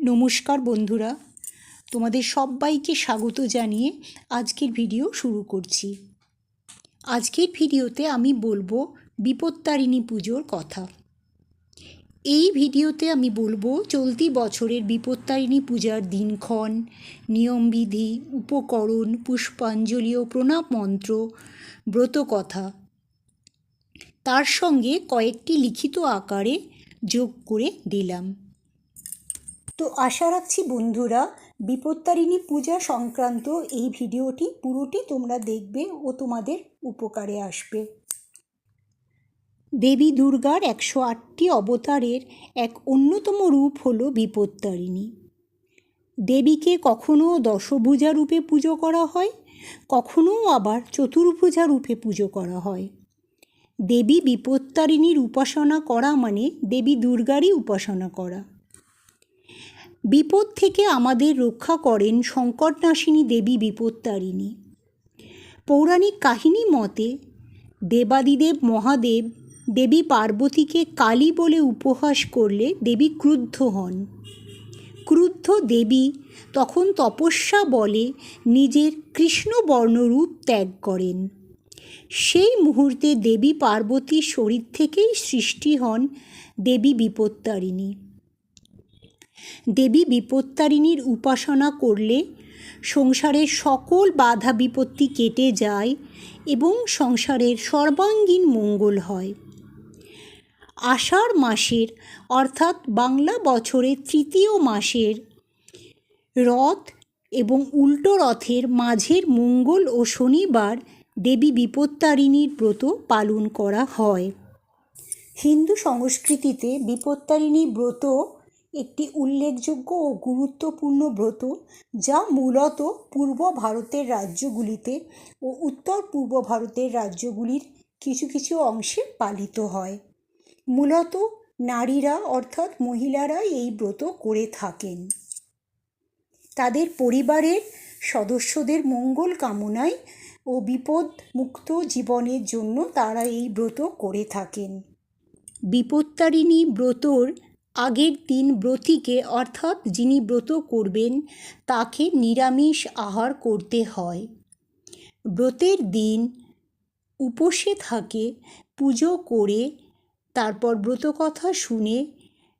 নমস্কার বন্ধুরা, তোমাদের সবাইকে স্বাগত জানিয়ে আজকের ভিডিও শুরু করছি। আজকের ভিডিওতে আমি বলব বিপত্তারিণী পুজোর কথা। এই ভিডিওতে আমি বলব চলতি বছরের বিপত্তারিণী পূজার দিনক্ষণ, নিয়মবিধি, উপকরণ, পুষ্পাঞ্জলি ও প্রণাম মন্ত্র ব্রতকথা তার সঙ্গে কয়েকটি লিখিত আকারে যোগ করে দিলাম। তো আশা রাখছি বন্ধুরা বিপত্তারিণী পূজা সংক্রান্ত এই ভিডিওটি পুরোটি তোমরা দেখবে ও তোমাদের উপকারে আসবে। দেবী দুর্গার একশো আটটি অবতারের এক অন্যতম রূপ হল বিপত্তারিণী। দেবীকে কখনো দশভুজা রূপে পুজো করা হয়, কখনো আবার চতুর্ভুজা রূপে পুজো করা হয়। দেবী বিপত্তারিণীর উপাসনা করা মানে দেবী দুর্গারই উপাসনা করা। বিপদ থেকে আমাদের রক্ষা করেন সংকটনাশিনী দেবী বিপত্তারিণী। পৌরাণিক কাহিনী মতে, দেবাদিদেব মহাদেব দেবী পার্বতীকে কালী বলে উপহাস করলে দেবী ক্রুদ্ধ হন। ক্রুদ্ধ দেবী তখন তপস্যা বলে নিজের কৃষ্ণবর্ণরূপ ত্যাগ করেন। সেই মুহূর্তে দেবী পার্বতীর শরীর থেকেই সৃষ্টি হন দেবী বিপত্তারিণী। দেবী বিপত্তারিণীর উপাসনা করলে সংসারের সকল বাধা বিপত্তি কেটে যায় এবং সংসারের সর্বাঙ্গীন মঙ্গল হয়। আষাঢ় মাসের, অর্থাৎ বাংলা বছরের তৃতীয় মাসের রথ এবং উল্টো রথের মাঝের মঙ্গল ও শনিবার দেবী বিপত্তারিণীর ব্রত পালন করা হয়। হিন্দু সংস্কৃতিতে বিপত্তারিণী ব্রত একটি উল্লেখযোগ্য ও গুরুত্বপূর্ণ ব্রত যা মূলত পূর্ব ভারতের রাজ্যগুলিতে ও উত্তর পূর্ব ভারতের রাজ্যগুলির কিছু কিছু অংশে পালিত হয়। মূলত নারীরা অর্থাৎ মহিলারা এই ব্রত করে থাকেন। তাদের পরিবারের সদস্যদের মঙ্গল কামনায় ও বিপদ মুক্ত জীবনের জন্য তারা এই ব্রত করে থাকেন। বিপত্তারিণী ব্রতর আগের দিন ব্রতীকে, অর্থাৎ যিনি ব্রত করবেন, তাকে নিরামিষ আহার করতে হয়। ব্রতের দিন উপসে থাকে, পুজো করে, তারপর ব্রতকথা শুনে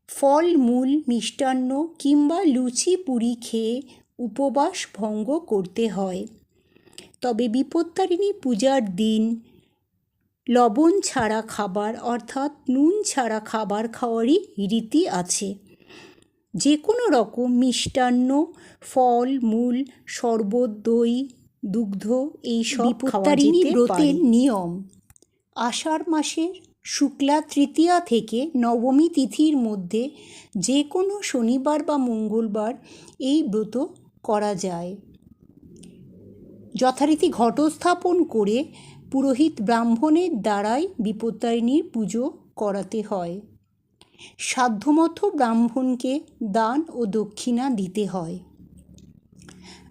ফল মূল মিষ্টান্ন কিংবা লুচি পুরি খেয়ে উপবাস ভঙ্গ করতে হয়। তবে বিপত্তারিণী পূজার দিন লবণ ছাড়া খাবার অর্থাৎ নুন ছাড়া খাবার খাওয়ারই রীতি আছে। যে কোনো রকম মিষ্টান্ন ফল মূল শরবত দই দুগ্ধ এইসব বিপত্তারিণী ব্রতের নিয়ম। আষাঢ় মাসের শুক্লা তৃতীয়া থেকে নবমী তিথির মধ্যে যে কোনো শনিবার বা মঙ্গলবার এই ব্রত করা যায়। যথারীতি ঘটস্থাপন করে পুরোহিত ব্রাহ্মণের দ্বারাই বিপত্তারিণীর পুজো করাতে হয়। সাধ্যমতো ব্রাহ্মণকে দান ও দক্ষিণা দিতে হয়।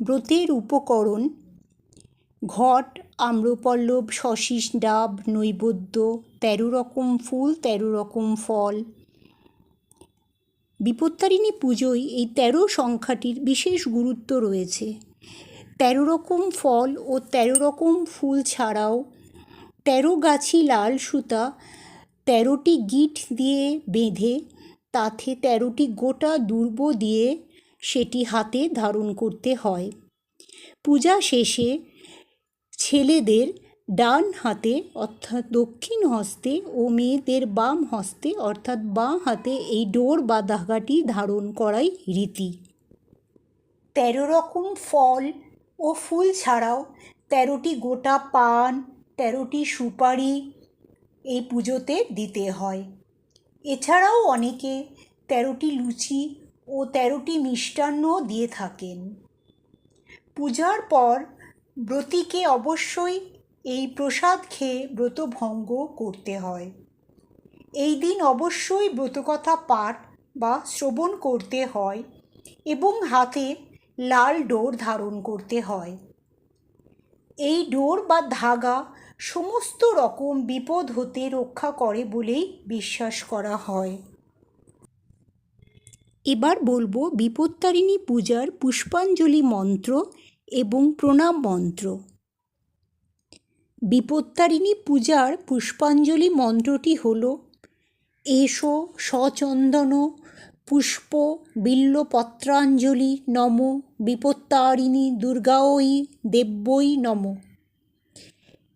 ব্রতের উপকরণ, ঘট, আম্রপল্লব শশীষ ডাব, নৈবেদ্য, তেরো রকম ফুল, তেরো রকম ফল। বিপত্তারিণী পুজোয় এই তেরো সংখ্যাটির বিশেষ গুরুত্ব রয়েছে। তেরো রকম ফল ও তেরো রকম ফুল ছাড়াও তেরো গাছি লাল সুতা, তেরোটি গিট দিয়ে বেঁধে, তাতে তেরোটি গোটা দুর্ব দিয়ে সেটি হাতে ধারণ করতে হয়। পূজা শেষে ছেলেদের ডান হাতে অর্থাৎ দক্ষিণ হস্তে ও মেয়েদের বাম হস্তে অর্থাৎ বাঁ হাতে এই ডোর বা ধাগাটি ধারণ করাই রীতি। তেরো রকম ফল ও ফুল ছাড়াও তেরোটি গোটা পান, তেরোটি সুপারি এই পুজোতে দিতে হয়। এছাড়াও অনেকে তেরোটি লুচি ও তেরোটি মিষ্টান্ন দিয়ে থাকেন। পূজার পর ব্রতীকে অবশ্যই এই প্রসাদ খেয়ে ব্রত ভঙ্গ করতে হয়। এই দিন অবশ্যই ব্রতকথা পাঠ বা শ্রবণ করতে হয় এবং হাতে লাল ডোর ধারণ করতে হয়। এই ডোর বা ধাগা সমস্ত রকম বিপদ হতে রক্ষা করে বলেই বিশ্বাস করা হয়। এবার বলব বিপত্তারিণী পূজার পুষ্পাঞ্জলি মন্ত্র এবং প্রণাম মন্ত্র। বিপত্তারিণী পূজার পুষ্পাঞ্জলি মন্ত্রটি হল, এসো সচন্দন পুষ্প বিল্লপত্রাঞ্জলি নম, বিপত্তারিণী দুর্গাঐ দেব্যই নম।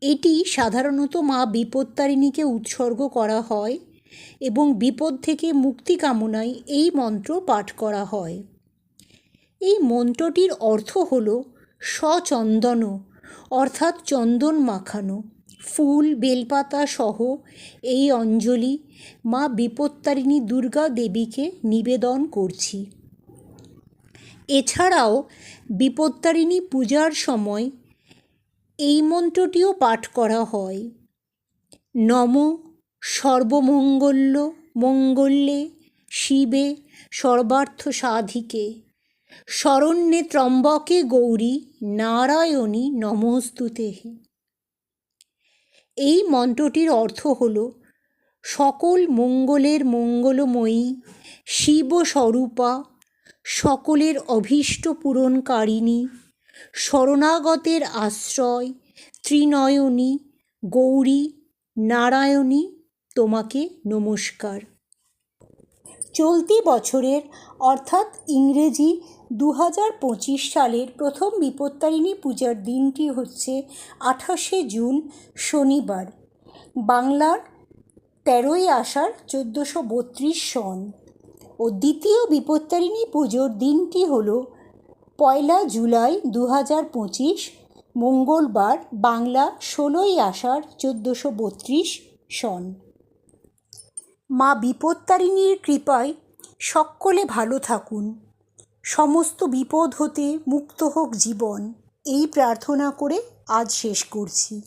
এটি সাধারণত মা বিপত্তারিণীকে উৎসর্গ করা হয় এবং বিপদ থেকে মুক্তি কামনায় এই মন্ত্র পাঠ করা হয়। এই মন্ত্রটির অর্থ হল সচন্দন অর্থাৎ চন্দন মাখানো। ফুল, বেলপাতা সহ এই অঞ্জলি মা বিপত্তারিণী দুর্গা দেবীকে নিবেদন করছি। এছাড়াও বিপত্তারিণী পূজার সময় এই মন্ত্রটিও পাঠ করা হয়। নম সর্বমঙ্গল্য মঙ্গল্যে শিবে সর্বার্থ সাধিকে শরণ্যে ত্রম্বকে গৌরী নারায়ণী নমস্তুতে। এই মন্ত্রটির অর্থ হল, সকল মঙ্গলের মঙ্গলময়ী, শিবস্বরূপা, সকলের অভীষ্ট পূরণকারিণী, শরণাগতের আশ্রয়, ত্রিনয়নী, গৌরী, নারায়ণী, তোমাকে নমস্কার। চলতি বছরের, অর্থাৎ ইংরেজি দু হাজার পঁচিশ সালের প্রথম বিপত্তারিণী পূজার দিনটি হচ্ছে আঠাশে জুন, শনিবার, বাংলার তেরোই আষাঢ় চোদ্দোশো বত্রিশ সন। ও দ্বিতীয় বিপত্তারিণী পুজোর দিনটি হল পয়লা জুলাই দু পঁচিশ, মঙ্গলবার, বাংলা ষোলোই আষাঢ় চোদ্দোশো বত্রিশ সন। মা বিপত্তারিণীর কৃপায় সকলে ভালো থাকুন। সমস্ত বিপদ হতে মুক্ত হোক জীবন, এই প্রার্থনা করে আজ শেষ করছি।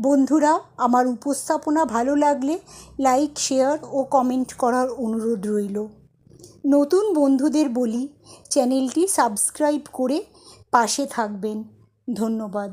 বন্ধুরা, আমার উপস্থাপনা ভালো লাগলে লাইক, শেয়ার ও কমেন্ট করার অনুরোধ রইল। নতুন বন্ধুদের বলি, চ্যানেলটি সাবস্ক্রাইব করে পাশে থাকবেন। ধন্যবাদ।